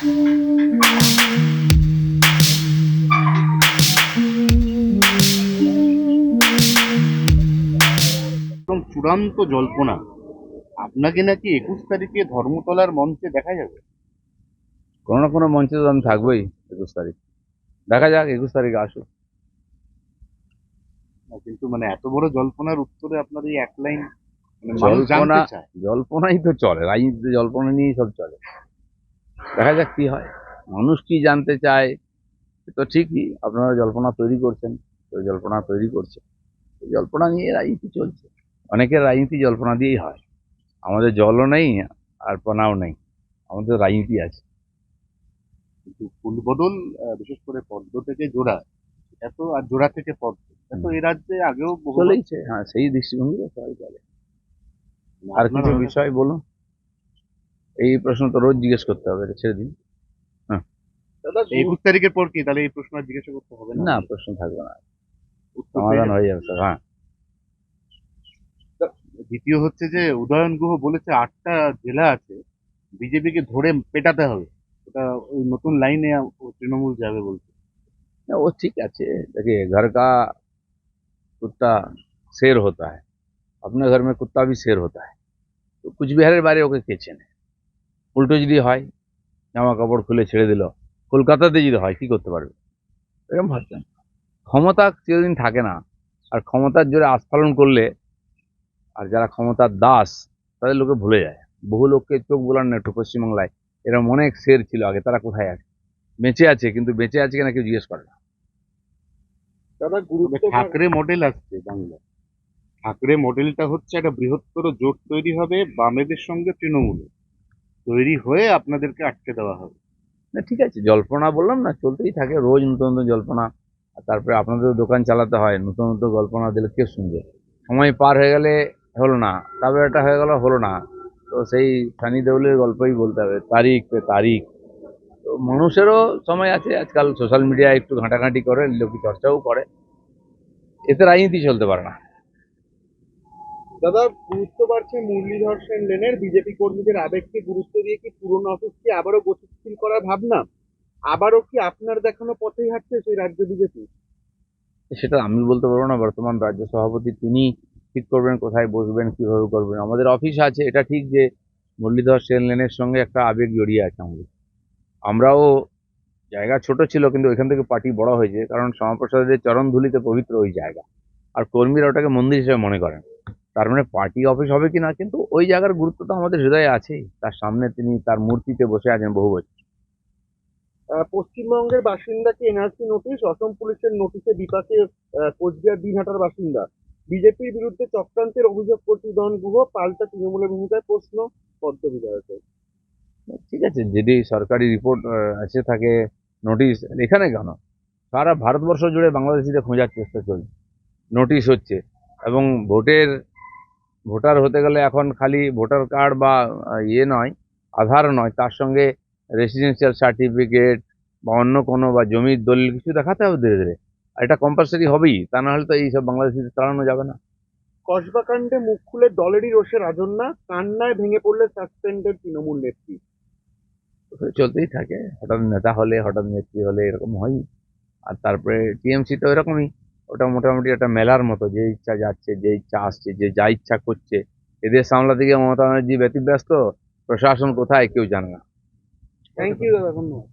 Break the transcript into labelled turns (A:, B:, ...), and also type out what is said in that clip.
A: চূড়ান্ত জল্পনা। আপনাকে নাকি একুশ তারিখে ধর্মতলার মঞ্চে দেখা যাবে?
B: কোনো না কোনো মঞ্চে তো আমি থাকবোই একুশ তারিখ। দেখা যাক একুশ তারিখে আসুক।
A: কিন্তু মানে এত বড় জল্পনার উত্তরে আপনার এই এক লাইন মানে
B: জল্পনা জল্পনাই তো চলে রাজনীতিতে জল্পনা নিয়েই সব চলে। দেখা যাক কি হয়। মানুষ কি জানতে চায় তো ঠিকই আপনারা জল্পনা তৈরি করছেন কেউ জল্পনা তৈরি করছে। জল্পনা নিয়ে রাজনীতি চলছে। অনেকের রাজনীতি জল্পনা দিয়েই হয়। আমাদের জলও নেই আর পনাও নেই। আমাদের রাজনীতি আছে।
A: কিন্তু ফুলবদল বিশেষ করে পদ্ম থেকে জোড়া এত আর জোড়া থেকে পদ্ম। এত এ রাজ্যে আগেও
B: চলেইছে হ্যাঁ সেই দৃষ্টিভঙ্গি সবাই চলে আর কিছু বিষয় বলুন। এই প্রশ্ন তো রোজ জিজ্ঞেস করতে হবে এটা ছেড়ে দিন
A: একুশ তারিখের পর কি তাহলে এই প্রশ্ন আর জিজ্ঞাসা করতে হবে
B: না প্রশ্ন থাকবে না
A: উত্তর পেয়ে
B: সমাধান
A: যাবে।
B: হয়ে যাবে স্যার হ্যাঁ
A: দ্বিতীয় হচ্ছে যে উদয়ন গুহ বলেছে আটটা জেলা আছে বিজেপিকে ধরে পেটাতে হবে ওটা ওই নতুন লাইনে তৃণমূল যাবে বলছে
B: ना, वो ठीक আছে देखिए घर का कुत्ता शेर होता है अपने घर में कुत्ता भी शेर होता है তো কুচবিহারের বাইরে ওকে কে চেনে উল্টো যদি হয় জামা কাপড় খুলে ছেড়ে দিল কলকাতাতে যদি হয় কি করতে পারবে? এরকম ভাবছেন? ক্ষমতা চিরদিন থাকে না। আর ক্ষমতার জোরে আস্ফালন করলে আর যারা ক্ষমতার দাস তাদের লোকে ভুলে যায়। বহু লোককে চোখ বোলার না একটু পশ্চিমবাংলায়। এরকম অনেক শের ছিল আগে তারা কোথায় আছে? বেঁচে আছে কিন্তু বেঁচে আছে কিনা কেউ জিজ্ঞেস করে না।
A: ঠাকরে মডেল আসছে বাংলায়। ঠাকরে মডেলটা হচ্ছে একটা বৃহত্তর জোট তৈরি হবে বামেদের সঙ্গে তৃণমূলে তৈরি হয়ে আপনাদেরকে আটকে দেওয়া হবে।
B: না, ঠিক আছে, জল্পনা বললাম না, চলতেই থাকে, রোজ নতুন নতুন জল্পনা তারপরে আপনাদের দোকান চালাতে হয়, নতুন নতুন গল্পনা দিলে কে শুনবে? সময় পার হয়ে গেলে হলো না তারপরে এটা হয়ে গেল, হলো না। তো সেই সানি দেউলের গল্পই বলতে হবে, তারিখ পে তারিখ। তো মানুষেরও সময় আছে, আজকাল সোশ্যাল মিডিয়ায় একটু ঘাঁটাঘাঁটি করে লোক চর্চাও করে। এতে রাজনীতি চলতে পারে না।
C: দাদা, গুরুত্ব বাড়ছে মুরলীধর সেন লেনের। বিজেপি কর্মীদের আবেগকে গুরুত্ব দিয়ে কি পুরনো অফিসকে আবারও গতিশীল করার ভাবনা? আবারও কি আপনার দেখানো পথেই হাঁটছে সেই রাজ্য বিজেপি
B: সেটা আমি বলতে পারব না, বর্তমান রাজ্য সভাপতি তিনি ঠিক করবেন, কোথায় বসবেন, কীভাবে করবেন। আমাদের অফিস আছে, এটা ঠিক যে মুরলীধর সেন লেনের সঙ্গে একটা আবেগ জড়িয়ে আছে আমাদের। আমরাও জায়গা ছোট ছিল, কিন্তু ওইখান থেকে পার্টি বড় হয়েছে, কারণ শ্যামাপ্রসাদের চরণধুলিতে পবিত্র ওই জায়গা। আর কর্মীরা ওটাকে মন্দির হিসেবে মনে করেন। তার মানে পার্টি অফিস হবে কি না কিন্তু ওই জায়গার গুরুত্ব তো আমাদের হৃদয়ে আছেই। তার সামনে তিনি তার মূর্তিতে বসে আছেন বহু বছর।
C: পশ্চিমবঙ্গের বাসিন্দাকে এনআরসি নোটিশ অসম পুলিশের নোটিশে বিপাকে কোচবিহার দিনহাটার বাসিন্দা। বিজেপির বিরুদ্ধে চক্রান্তের অভিযোগ করছে উদয়ন গুহ পাল্টা তৃণমূলের ভূমিকায় প্রশ্ন পদ্ম বিধায়কের
B: ঠিক আছে যদি সরকারি রিপোর্ট এসে থাকে নোটিশ এখানে কেন? সারা ভারতবর্ষ জুড়ে বাংলাদেশিদের খোঁজার চেষ্টা চলছে। নোটিশ হচ্ছে এবং ভোটের ভোটার হতে গেলে এখন খালি ভোটার কার্ড বা ইয়ে নয় আধার নয় তার সঙ্গে রেসিডেন্সিয়াল সার্টিফিকেট বা অন্য কোনো বা জমির দলিল কিছু দেখাতে হবে ধীরে ধীরে। আর এটা কম্পালসারি হবেই তা না হলে তো এইসব বাংলাদেশিদের চালানো যাবে না।
C: কসবা কাণ্ডে মুখ খুলে দলেরই রোষে রাজন্যা কান্নায় ভেঙে পড়লে সাসপেন্ডেড তৃণমূল নেত্রী।
B: চলতেই থাকে হঠাৎ নেতা হলে হঠাৎ নেত্রী হলে এরকম হয় আর তারপরে টিএমসি তো এরকমই। ওটা মোটামুটি একটা মেলার মতো যে ইচ্ছা যাচ্ছে যে ইচ্ছা আসছে, যে যা ইচ্ছা করছে। এদের সামলা থেকে মমতা ব্যানার্জি ব্যতিব্যস্ত, প্রশাসন কোথায় কেউ জানে না।
C: থ্যাংক ইউ দাদা, ধন্যবাদ।